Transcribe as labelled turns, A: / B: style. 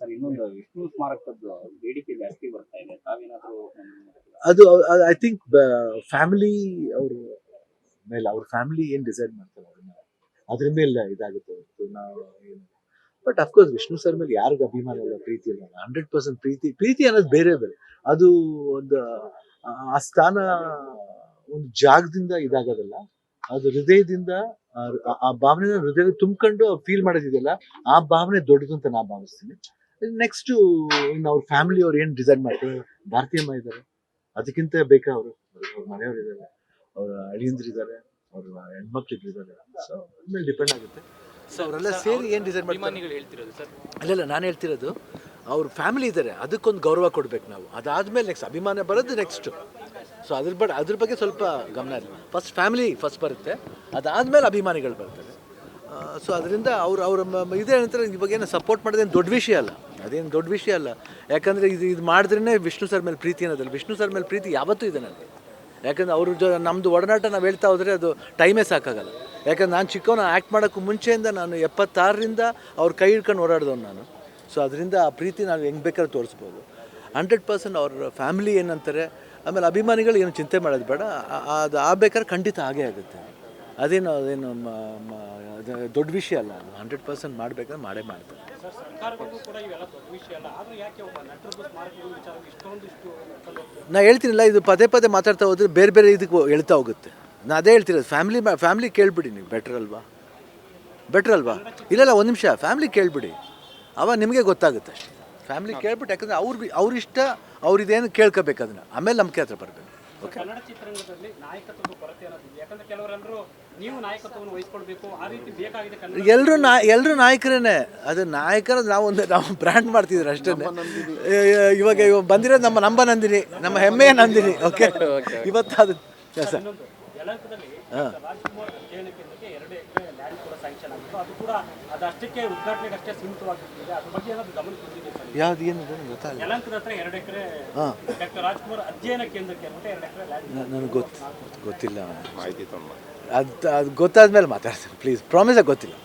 A: Sir, ಇನ್ನೊಂದು ವಿಷ್ಣು ಸ್ಮಾರಕದ್ದು ಬೇಡಿಕೆ ಜಾಸ್ತಿ ಬರ್ತಾ ಇದೆ. ತಾವೇನಾದ್ರೂ
B: ಅದು ಐ ಥಿಂಕ್ ಫ್ಯಾಮಿಲಿ ಅವರು ಮೇಲೆ, ಅವ್ರ ಫ್ಯಾಮಿಲಿ ಏನ್ ಡಿಸೈಡ್ ಮಾಡ್ತಾರೆ ಅದನ್ನ ಅದ್ರ ಮೇಲೆ ಇದಾಗುತ್ತೆ ನಾವು ಏನು. ಬಟ್ ಅಫ್ಕೋರ್ಸ್ ವಿಷ್ಣು ಸರ್ ಮೇಲೆ ಯಾರಿಗೂ ಅಭಿಮಾನ ಇಲ್ಲ, ಪ್ರೀತಿ ಇಲ್ಲ. ಹಂಡ್ರೆಡ್ ಪರ್ಸೆಂಟ್ ಪ್ರೀತಿ ಪ್ರೀತಿ ಅನ್ನೋದು ಬೇರೆ ಬೇರೆ. ಅದು ಒಂದು, ಆ- ಸ್ಥಾನ ಒಂದು ಜಾಗದಿಂದ ಇದಾಗೋದಲ್ಲ. ಅದು ಹೃದಯದಿಂದ, ಆ- ಭಾವನೆ ಹೃದಯ ತುಂಬಿಕೊಂಡು ಫೀಲ್ ಮಾಡೋದಿದೆಯಲ್ಲ, ಆ ಭಾವನೆ ದೊಡ್ಡದು ಅಂತ ನಾ ಭಾವಿಸ್ತೀನಿ. ನೆಕ್ಸ್ಟ್ ಇನ್ನು ಅವ್ರ ಫ್ಯಾಮಿಲಿ ಅವ್ರು ಏನು ಡಿಸೈಡ್ ಮಾಡ್ತಾರೆ? ಭಾರತೀಯಮ್ಮ ಇದ್ದಾರೆ. ಅದಕ್ಕಿಂತ ಬೇಕಾ ಅವರು? ಅವ್ರ ಮನೆಯವರು ಇದ್ದಾರೆ. ಅವ್ರ ಅಳಿಯಂದ್ರಿದ್ದಾರೆ ಅವ್ರ ಹೆಣ್ಮಕ್ಳಿದ್ದಾರೆ. ಸೊ ಮೇಲೆ ಡಿಪೆಂಡ್ ಆಗುತ್ತೆ. ಸೊ ಅವರೆಲ್ಲ ಸೇರಿ ಏನು ಡಿಸೈಡ್ ಮಾಡ್ತಾರೆ?
C: ಹೇಳ್ತಿರೋದು ಸರ್?
B: ಅಲ್ಲಲ್ಲ ನಾನು ಹೇಳ್ತಿರೋದು ಅವ್ರ ಫ್ಯಾಮಿಲಿ ಇದ್ದಾರೆ. ಅದಕ್ಕೊಂದು ಗೌರವ ಕೊಡ್ಬೇಕು ನಾವು. ಅದಾದ್ಮೇಲೆ ನೆಕ್ಸ್ಟ್ ಅಭಿಮಾನ ಬರೋದು ನೆಕ್ಸ್ಟ್ ಸೊ ಅದ್ರ ಬಡ ಅದ್ರ ಬಗ್ಗೆ ಸ್ವಲ್ಪ ಗಮನ ಇರಲಿ ಫಸ್ಟ್ ಫ್ಯಾಮಿಲಿ ಫಸ್ಟ್ ಬರುತ್ತೆ. ಅದಾದ್ಮೇಲೆ ಅಭಿಮಾನಿಗಳು ಬರ್ತಾರೆ. ಸೊ ಅದರಿಂದ ಅವ್ರು ಅವ್ರ ಇದೇ ನಂತರ ಇವಾಗ ಏನು ಸಪೋರ್ಟ್ ಮಾಡೋದೇನು ದೊಡ್ಡ ವಿಷಯ ಅಲ್ಲ. ಅದೇನು ದೊಡ್ಡ ವಿಷಯ ಅಲ್ಲ. ಯಾಕಂದರೆ ಇದು ಇದು ಮಾಡಿದ್ರೇ ವಿಷ್ಣು ಸರ್ ಮೇಲೆ ಪ್ರೀತಿ ಅನ್ನೋದಲ್ಲ. ವಿಷ್ಣು ಸರ್ ಮೇಲೆ ಪ್ರೀತಿ ಯಾವತ್ತೂ ಇದೆ ನನಗೆ. ಯಾಕಂದ್ರೆ ಅವ್ರ ಜೊ ನಮ್ಮದು ಒಡನಾಟ ನಾವು ಹೇಳ್ತಾ ಹೋದರೆ ಅದು ಟೈಮೇ ಸಾಕಾಗಲ್ಲ. ಯಾಕಂದ್ರೆ ನಾನು ಚಿಕ್ಕವನ ಆ್ಯಕ್ಟ್ ಮಾಡೋಕ್ಕೂ ಮುಂಚೆಯಿಂದ ನಾನು ಎಪ್ಪತ್ತಾರರಿಂದ ಅವ್ರ ಕೈ ಹಿಡ್ಕೊಂಡು ಓಡಾಡ್ದವ್ನು ನಾನು. ಸೊ ಅದರಿಂದ ಆ ಪ್ರೀತಿ ನಾವು ಹೆಂಗೆ ಬೇಕಾದ್ರೂ ತೋರಿಸ್ಬೋದು. ಹಂಡ್ರೆಡ್ ಪರ್ಸೆಂಟ್ ಅವ್ರ ಫ್ಯಾಮಿಲಿ ಏನಂತಾರೆ, ಆಮೇಲೆ ಅಭಿಮಾನಿಗಳು ಏನು ಚಿಂತೆ ಮಾಡೋದು ಬೇಡ. ಅದು ಆಗ್ಬೇಕಾದ್ರೆ ಖಂಡಿತ ಆಗೇ ಆಗುತ್ತೆ. ಅದೇನು ಅದೇನು ಅದು ದೊಡ್ಡ ವಿಷಯ ಅಲ್ಲ ಹಂಡ್ರೆಡ್ ಪರ್ಸೆಂಟ್ ಮಾಡಬೇಕಂದ್ರೆ ಮಾಡೇ ಮಾಡ್ತಾರೆ? ನಾ ಹೇಳ್ತೀನಿಲ್ಲ ಇದು ಪದೇ ಪದೇ ಮಾತಾಡ್ತಾ ಹೋದ್ರೆ ಬೇರೆ ಬೇರೆ ಇದಕ್ಕೆ ಹೇಳ್ತಾ ಹೋಗುತ್ತೆ. ನಾ ಅದೇ ಹೇಳ್ತಿರೋದು ಫ್ಯಾಮಿಲಿ ಫ್ಯಾಮಿಲಿ ಕೇಳ್ಬಿಡಿ ನೀವು. ಬೆಟ್ರ್ ಅಲ್ವಾ? ಬೆಟ್ರ್ ಅಲ್ವಾ? ಇಲ್ಲಲ್ಲ ಒಂದು ನಿಮಿಷ ಫ್ಯಾಮಿಲಿ ಕೇಳಿಬಿಡಿ. ಅವಾಗ ನಿಮಗೆ ಗೊತ್ತಾಗುತ್ತೆ ಅಷ್ಟೇ. ಫ್ಯಾಮಿಲಿ ಕೇಳ್ಬಿಟ್ಟು ಯಾಕಂದರೆ ಅವ್ರು ಬಿ- ಅವ್ರ ಇಷ್ಟ ಅವ್ರಿದೇನು ಕೇಳ್ಕೋಬೇಕು ಅದನ್ನು. ಆಮೇಲೆ ನಂಬಿಕೆ ಹತ್ರ ಬರಬೇಕು.
C: ಕನ್ನಡ ಚಿತ್ರರಂಗದಲ್ಲಿ ನಾಯಕತ್ವದ ಕೊರತೆ ಅನ್ನೋದಿದೆ ಯಾಕಂದ್ರೆ ಕೆಲವರೆಲ್ಲರೂ ನೀವು ನಾಯಕತ್ವವನ್ನು ವಹಿಸ್ಕೊಳ್ಬೇಕು ಆ ರೀತಿ ಬೇಕಾಗಿದೆ ಕನ್ನಡ
B: ಎಲ್ಲರೂ ನಾ ಎಲ್ಲರೂ ನಾಯಕರೇನೆ. ಅದು ನಾಯಕರ ನಾವು ಒಂದು ನಾವು ಬ್ರ್ಯಾಂಡ್ ಮಾಡ್ತಿದ್ರು ಅಷ್ಟೇ. ಇವಾಗ ಇವಾಗ ಬಂದಿರೋದು ನಮ್ಮ ನಂಬ ನಂದಿನಿ ನಮ್ಮ ಹೆಮ್ಮೆಯ ನಂದಿನಿ ಓಕೆ ಇವತ್ತು ಅದು ಹಾಂ.
C: ಇನ್ನೊಂದು
B: ಯಾವ್ದು ಏನು ಗೊತ್ತಾಗಲ್ಲ
C: ಯಲಹಂಕದ ಹತ್ರ ಎರಡು ಎಕರೆ
B: ಹಾಂ.
C: ಡಾಕ್ಟರ್ ರಾಜ್ಕುಮಾರ್ ಅಧ್ಯಯನ ಕೇಂದ್ರಕ್ಕೆ ಅಂತ ಎರಡು ಎಕರೆ ಲ್ಯಾಂಡ್
B: ನನಗೆ ಗೊತ್ತು ಗೊತ್ತಿಲ್ಲ. ಅದು ಅದು ಗೊತ್ತಾದ್ಮೇಲೆ ಮಾತಾಡ್ತೀನಿ. ಪ್ಲೀಸ್ ಪ್ರಾಮಿಸಾಗಿ ಗೊತ್ತಿಲ್ಲ.